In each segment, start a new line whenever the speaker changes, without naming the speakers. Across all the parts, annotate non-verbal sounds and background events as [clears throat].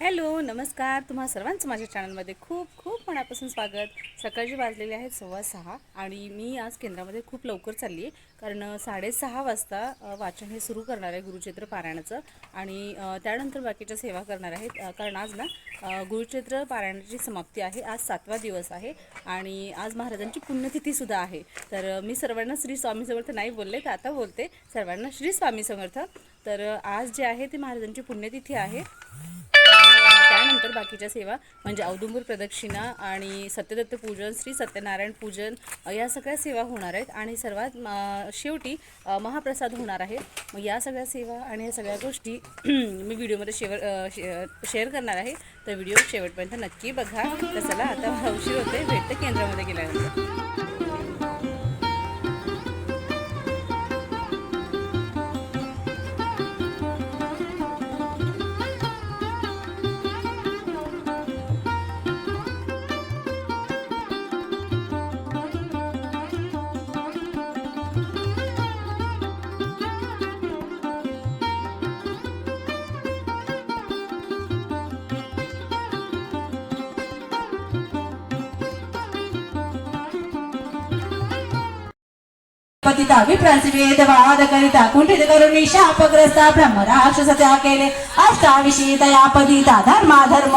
Hello नमस्कार. तुम्हा सर्वांचं माझ्या चॅनलमध्ये खूप खूप मनापासून स्वागत. सकाळची वाजलेले आहेत सव्वा सहा आणि मी आज केंद्रामध्ये खूप लवकर चालली आहे कारण साडेसहा वाजता वाचन हे सुरू करणार आहे गुरुक्षेत्र पारायणाचं आणि त्यानंतर बाकीच्या सेवा करणार आहेत कारण आज ना अ, पारायणाची समाप्ती आहे. आज सातवा दिवस आहे आणि आज महाराजांची पुण्यतिथीसुद्धा आहे. तर मी सर्वांना श्री स्वामी समर्थ नाही बोलले तर आता बोलते. सर्वांना श्री स्वामी समर्थ. तर आज जे आहे ते महाराजांची पुण्यतिथी आहे. त्यानंतर बाकीच्या सेवा म्हणजे औदुंबूर प्रदक्षिणा आणि सत्यदत्त पूजन श्री सत्यनारायण पूजन या सगळ्या सेवा होणार आहेत. आणि सर्वात शेवटी महाप्रसाद होणार आहे. मग या सगळ्या सेवा आणि या सगळ्या गोष्टी [clears throat] मी व्हिडिओमध्ये शेवर शे- शेअर करणार आहे. तर व्हिडिओ शेवटपर्यंत नक्की बघा. तर चला आता उशीर होते भेटतं केंद्रामध्ये गेल्यानंतर.
पतिता विप्रांसी वेद वाद करिता कुंठित करुणी शापग्रस्ता ब्रह्म राक्षस त्या केले अष्टाविषयी तया पतिता धर्मा धर्म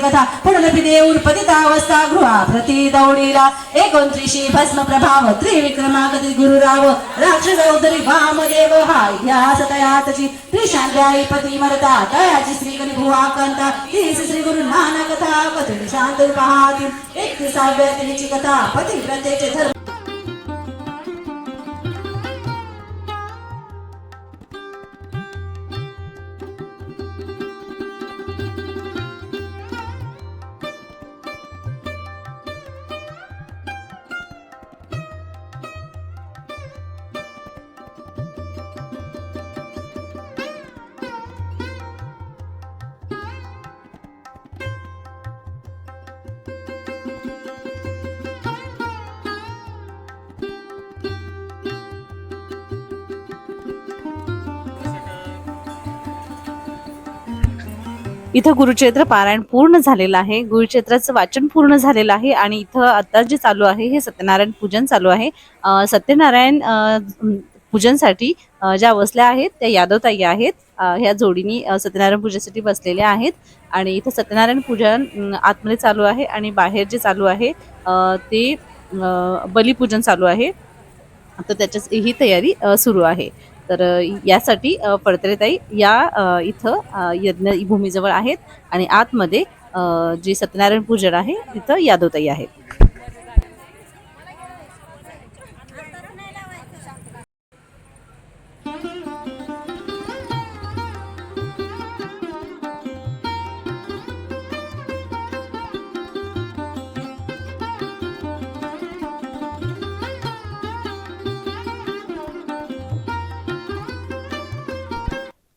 कथा पुढलपी देऊर पतिता अवस्था गृहा प्रति दौडीला एकोणत्रिशी भस्म प्रभाव त्रिविक्रमागती गुरुराव राक्षस उदरी वामदेव हा इतिहास तयातची त्रिशांत्याई पती मरता तयाची श्री कनी भुवा कंता तीस श्री गुरु नानक कथा कथन शांत पहाती एकतीसाव्या तिची कथा पती प्रत्येचे धर्म
इथं गुरुक्षेत्र पारायण पूर्ण झालेलं आहे. गुरुक्षेत्राचं वाचन पूर्ण झालेलं आहे आणि इथं आता जे चालू आहे हे सत्यनारायण पूजन चालू आहे. सत्यनारायण पूजनसाठी ज्या बसल्या आहेत त्या यादवताई आहेत. ह्या जोडीनी सत्यनारायण पूजेसाठी बसलेल्या आहेत आणि इथं सत्यनारायण पूजन आतमध्ये चालू आहे आणि बाहेर जे चालू आहे ते बलिपूजन चालू आहे. तर त्याच्याच ही तयारी सुरू आहे. तर यासाठी पडत्रेताई फडतरेताई या इथं यज्ञ यज्ञभूमीजवळ आहेत आणि आतमध्ये जे सत्यनारायण पूजन आहे तिथं यादवताई आहेत.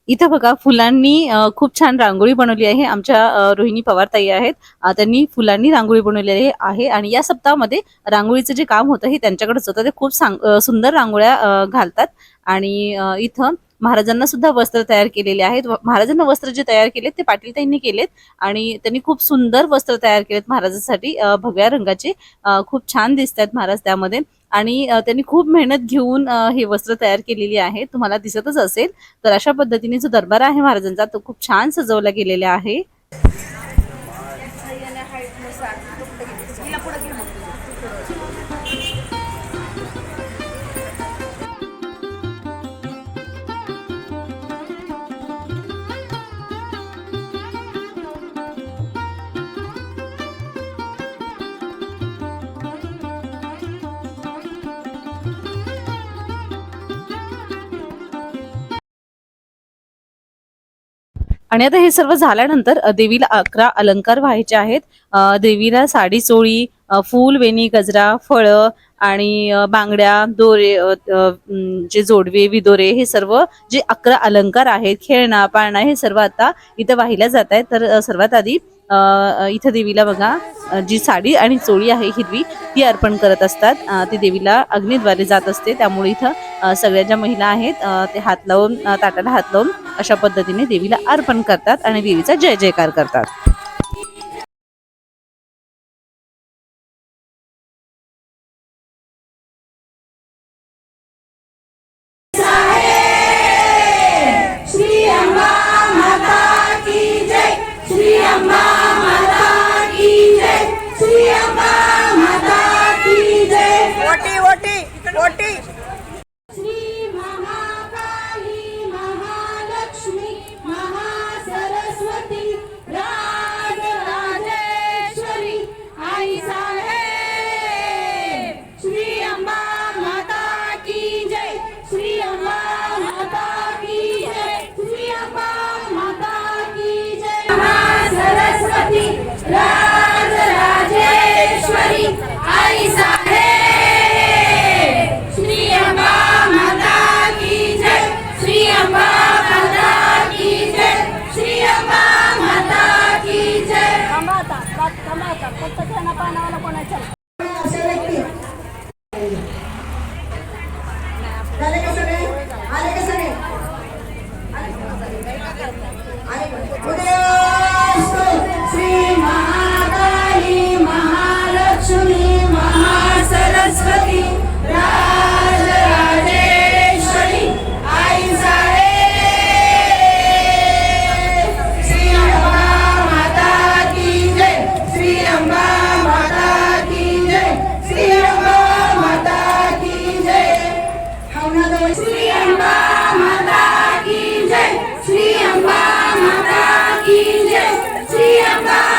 इथं बघा फुलांनी खूप छान रांगोळी बनवली आहे. आमच्या रोहिणी पवार ताई आहेत. त्यांनी फुलांनी रांगोळी बनवलेली आहे आणि या सप्ताहामध्ये रांगोळीचं जे काम होतं हे त्यांच्याकडेच होतं. ते खूप सांग सुंदर रांगोळ्या घालतात आणि इथं महाराजांना सुद्धा वस्त्र तयार केलेले आहेत. महाराजांना वस्त्र जे तयार केलेत ते पाटील ताईंनी केलेत आणि त्यांनी खूप सुंदर वस्त्र तयार केलेत महाराजांसाठी. भगव्या रंगाचे खूप छान दिसत आहेत महाराज त्यामध्ये. आणि त्यांनी खूप मेहनत घेऊन हे वस्त्र तयार केलेली आहे. तुम्हाला दिसतच असेल तर अशा पद्धतीने जो दरबार आहे महाराजांचा तो खूप छान सजवला गेलेला आहे. आणि आता हे सर्व झाल्यानंतर देवीला अकरा अलंकार व्हायचे आहेत. देवीला साडी चोळी फूल वेणी गजरा फळं आणि बांगड्या दोरे जे जोडवे विदोरे हे सर्व जे अकरा अलंकार आहेत खेळणा पाळणा हे सर्व आता इथं वाहिल्या जात आहेत. तर सर्वात आधी इथं देवीला बघा जी साडी आणि चोळी आहे हिरवी ती अर्पण करत असतात. ती देवीला अग्नीद्वारे जात असते. त्यामुळे इथं सगळ्या ज्या महिला आहेत ते हात लावून ताटाला हात लावून अशा पद्धतीने देवीला अर्पण करतात आणि देवीचा जय जयकार करतात.
आले का
सगळे आले का सगळे आले
श्री अंबा माता की जय. श्री अंबा माता की जय. श्री अंबा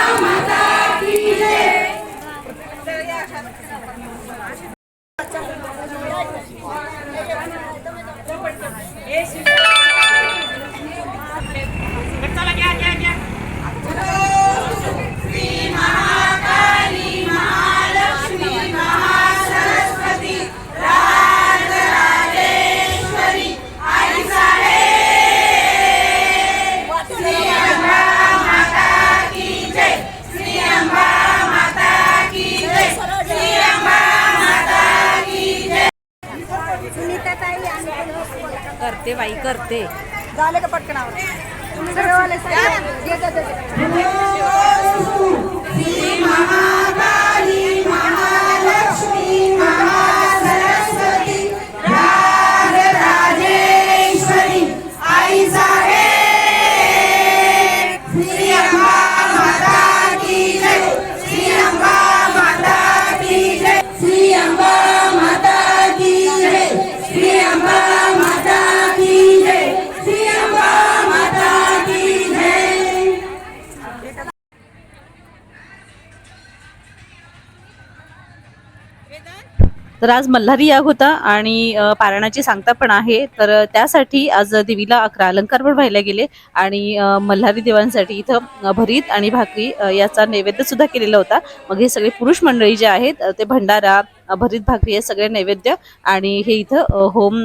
तर आज मल्हारी याग होता आणि पारायणाची सांगता पण आहे. तर त्यासाठी आज देवीला अकरा अलंकार पण व्हायला गेले आणि मल्हारी देवांसाठी इथं भरीत आणि भाकरी याचा नैवेद्य सुद्धा केलेला होता. मग हे सगळे पुरुष मंडळी जे आहेत ते भंडारा भरीत भाकरी हे सगळे नैवेद्य आणि हे इथं होम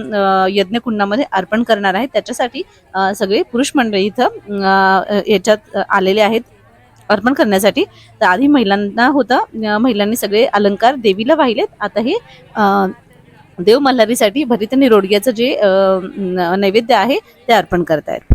यज्ञकुंडामध्ये अर्पण करणार आहेत. त्याच्यासाठी सगळे पुरुष मंडळी इथं याच्यात आलेले आहेत. अर्पण करण्यासाठी. तर आधी महिलांना होतं महिलांनी सगळे अलंकार देवीला वाहिलेत. आता हे देव मल्हारीसाठी भरित आणि रोडग्याचं जे नैवेद्य आहे ते अर्पण करतायत.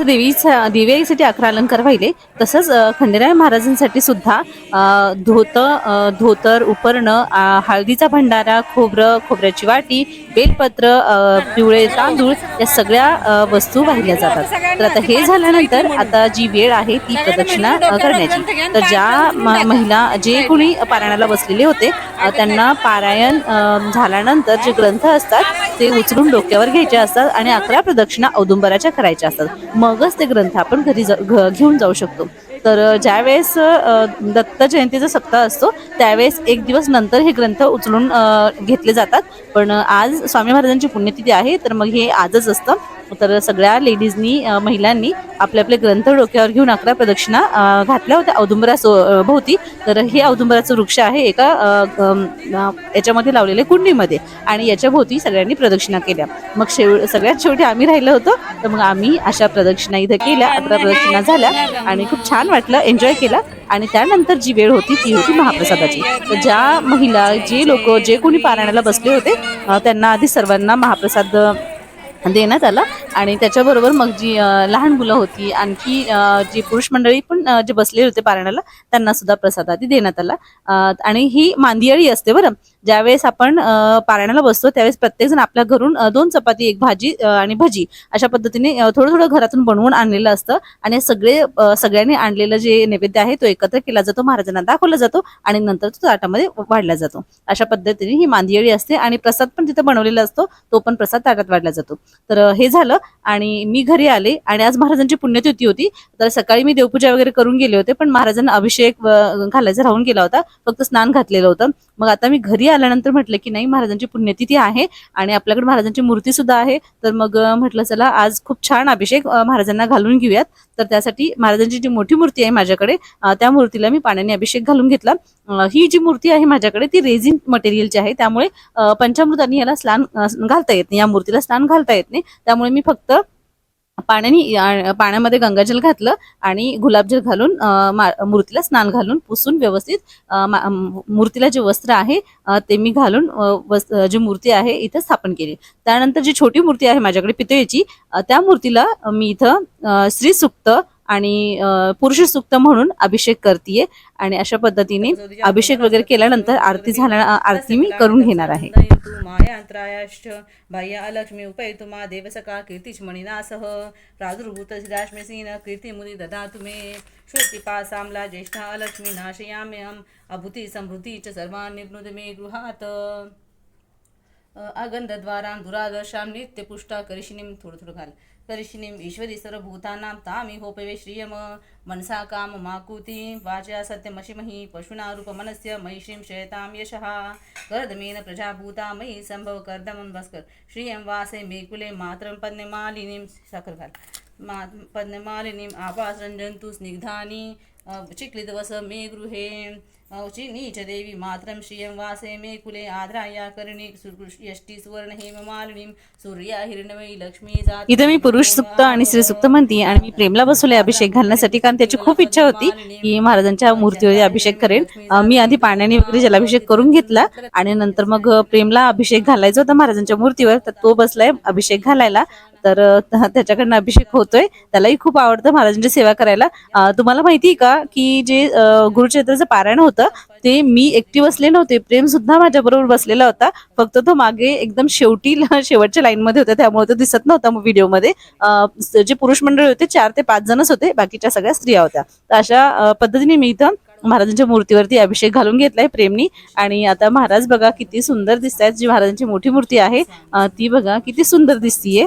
जसं देवीचा दिव्याईसाठी अकरा अलंकार वाहिले. तसंच खंडेराय महाराजांसाठी सुद्धा धोत धोतर उपरणं हळदीचा भंडारा खोबरं खोबऱ्याची वाटी बेलपत्र पिवळे तांदूळ या सगळ्या वस्तू वाहिल्या जातात. तर आता हे झाल्यानंतर आता जी वेळ आहे ती प्रदक्षिणा करण्याची. तर ज्या महिला जे कोणी पारायणाला बसलेले होते त्यांना पारायण झाल्यानंतर जे ग्रंथ असतात ते उचलून डोक्यावर घ्यायचे असतात आणि अकरा प्रदक्षिणा औदुंबराच्या करायच्या असतात. मगच ते ग्रंथ आपण घरी जा- घेऊन जाऊ शकतो. तर ज्यावेळेस दत्त जयंतीचा सप्ताह असतो त्यावेळेस एक दिवस नंतर हे ग्रंथ उचलून घेतले जातात. पण आज स्वामी महाराजांची पुण्यतिथी आहे तर मग हे आजच असतं. तर सगळ्या लेडीजनी महिलांनी आपले आपले ग्रंथ डोक्यावर घेऊन अकरा प्रदक्षिणा घातल्या होत्या. औदुंबरा भोवती. तर हे औदुंबराचं वृक्ष आहे एका याच्यामध्ये लावलेले कुंडीमध्ये आणि याच्या भोवती सगळ्यांनी प्रदक्षिणा केल्या. मग शेव सगळ्यात शेवटी आम्ही राहिलो होतो. तर मग आम्ही अशा प्रदक्षिणा इथं केल्या. अकरा प्रदक्षिणा झाल्या आणि खूप छान वाटलं. एन्जॉय केला. आणि त्यानंतर जी वेळ होती ती होती महाप्रसादाची. तर ज्या महिला जे लोक जे कोणी पारायणाला बसले होते त्यांना आधी सर्वांना महाप्रसाद देण्यात आला आणि त्याच्याबरोबर मग जी लहान मुलं होती आणखी जी पुरुष मंडळी पण जे बसले होते पारायणाला त्यांना सुद्धा प्रसाद आधी देण्यात आला आणि ही मांदियाळी असते बरं. ज्यावेळेस आपण पारायणाला बसतो त्यावेळेस प्रत्येकजण आपल्या घरून दोन चपाती एक भाजी आणि भजी अशा पद्धतीने थोडं थोडं घरातून बनवून आणलेलं असतं. आणि सगळे सगळ्यांनी आणलेलं जे नैवेद्य आहे तो एकत्र केला जातो महाराजांना दाखवला जातो आणि नंतर तो ताटामध्ये वाढला जातो. अशा पद्धतीने ही मांदियाळी असते आणि प्रसाद पण तिथे बनवलेला असतो तो पण प्रसाद ताटात वाढला जातो. तर हे झालं आणि मी घरी आले आणि आज महाराजांची पुण्यतिथी होती. तर सकाळी मी देवपूजा वगैरे करून गेले होते पण महाराजांना अभिषेक घालायचा राहून गेला होता. फक्त स्नान घातलेलं होतं. मग आता मी घरी आल्यानंतर म्हटलं की नाही महाराजांची पुण्यतिथी आहे आणि आपल्याकडे महाराजांची मूर्ती सुद्धा आहे. तर मग म्हटलं चला आज खूप छान अभिषेक महाराजांना घालून घेऊयात. तर त्यासाठी महाराजांची जी मोठी मूर्ती आहे माझ्याकडे त्या मूर्तीला मी पाण्याने अभिषेक घालून घेतला. ही जी मूर्ती आहे माझ्याकडे ती रेझिन मटेरियलची आहे. त्यामुळे पंचामृतांनी याला स्नान घालता येत नाही. या मूर्तीला स्नान घालता येत नाही. त्यामुळे मी फक्त पाण्याने पाण्यामध्ये गंगाजल घातलं आणि गुलाबजल घालून मा- मूर्तीला स्नान घालून पुसून व्यवस्थित मा- मूर्तीला जे वस्त्र आहे ते मी घालून अ, जी मूर्ती आहे इथं स्थापन केली. त्यानंतर जी छोटी मूर्ती आहे माझ्याकडे पितळेची त्या मूर्तीला मी इथं श्री सुप्त आणि अ, पुरुष सुक्त म्हणून अभिषेक करतीये. आणि अशा पद्धतीने अभिषेक वगैरे केल्यानंतर आरती झाल्या आरती मी करून घेणार आहे.
मायांत्रायाश्च बाह्य लक्ष्मी उपैतु मा देवसका कीर्तिष्मणिनासह प्रादुर्भूत सिदाश्मसीन कीर्तिमुनि ददातु मे। श्रुतिपासाम्ला ज्येष्ठा लक्ष्मी नाशयाम्यहम् अभूती समृद्धी च सर्वान् निर्नुद मे गृहात्। अगंधद्वारां दुरादर्शां नित्यपुष्टा करिशिनीं थोडं थोडं घाल। करिशिनीं ईश्वरी सर्वभूतानां तामिहोपवे श्रियम मनसा काम माकुती वाचा सत्यमशिमहि पशुना रूपमनस्य मयि श्रीं शयतां यशः। कर्दमेन प्रजाभूता मयि सम्भव कर्दमं भास्कर श्रियं वासे मे कुले मातरं पद्ममालिनीं साखर मा पद्ममालिनीम् आपासरञ्जन्तु स्निग्धानि चिक्लितवस मे गृहे। औचिनी च देवी मातरं श्रियं वासे मे कुले आद्राया कर्णी। यष्टी सुवर्ण हेममालिनीं सूर्या हिरणमयी लक्ष्मी जात
इथं मी पुरुष सुक्त आणि स्त्री सुक्त म्हणते आणि मी प्रेमला बसवले अभिषेक घालण्यासाठी कारण त्याची खूप इच्छा होती की महाराजांच्या मूर्तीवर अभिषेक करेन. मी आधी पाण्याने वगैरे जलाभिषेक करून घेतला आणि नंतर मग प्रेमला अभिषेक घालायचा होता महाराजांच्या मूर्तीवर. तर तो बसलाय अभिषेक घालायला. तर त्याच्याकडनं अभिषेक होतोय. त्यालाही खूप आवडतं महाराजांची सेवा करायला. तुम्हाला माहिती का की जे अं, गुरुचरित्राचं पारायण होतं ते मी एकटी बसले नव्हते. प्रेम सुद्धा माझ्याबरोबर बसलेला होता. फक्त तो मागे एकदम शेवटी [laughs] शेवटच्या लाईन मध्ये होता. त्यामुळे तो दिसत नव्हता व्हिडिओमध्ये जे पुरुष मंडळी होते चार ते पाच जणच होते. बाकीच्या सगळ्या स्त्रिया होत्या. तर अशा पद्धतीने मी इथं महाराजांच्या मूर्तीवरती अभिषेक घालून घेतलाय प्रेमनी. आणि आता महाराज बघा किती सुंदर दिसत आहेत जी महाराजांची मोठी मूर्ती आहे ती बघा किती सुंदर दिसतीये.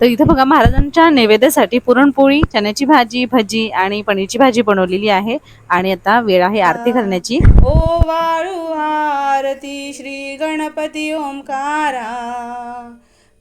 तर इथे बघा महाराजांच्या नैवेद्यासाठी पुरणपोळी चण्याची भाजी भजी आणि पनीरची भाजी बनवलेली आहे. आणि आता वेळ आहे आरती करण्याची.
ओ वाळू आरती श्री गणपती ओंकारा.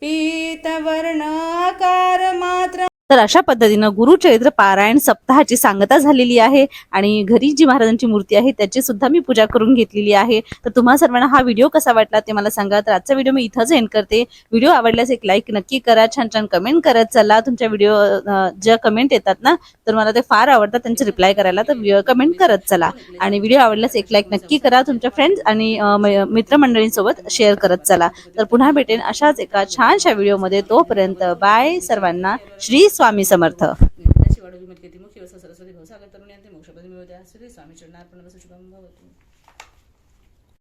पीतवर्ण आकार मात्र
तर अशा पद्धतीनं गुरुचरित्र पारायण सप्ताहाची सांगता झालेली आहे आणि घरी जी महाराजांची मूर्ती आहे त्याची सुद्धा मी पूजा करून घेतलेली आहे. तर तुम्हा सर्वांना हा व्हिडिओ कसा वाटला ते मला सांगा. तर आजचा व्हिडिओ मी इथंच एंड करते. व्हिडिओ आवडल्यास एक लाईक नक्की करा. छान छान कमेंट करत चला. तुमच्या व्हिडिओ ज्या कमेंट येतात ना तर मला ते फार आवडतात त्यांचे रिप्लाय करायला. तर कमेंट करत चला. आणि व्हिडिओ आवडल्यास एक लाईक नक्की करा. तुमच्या फ्रेंड्स आणि मित्रमंडळींसोबत शेअर करत चला. तर पुन्हा भेटेन अशाच एका छानशा व्हिडिओमध्ये. तोपर्यंत बाय सर्वांना. श्री स्वामी समर्थ.
त्याची मध्ये मुख्य मुखी वसा सरस्वती भवसागर तरुणी मोक्षपदी मिळवते. स्वामी चरणार्पण शुभम भवतु.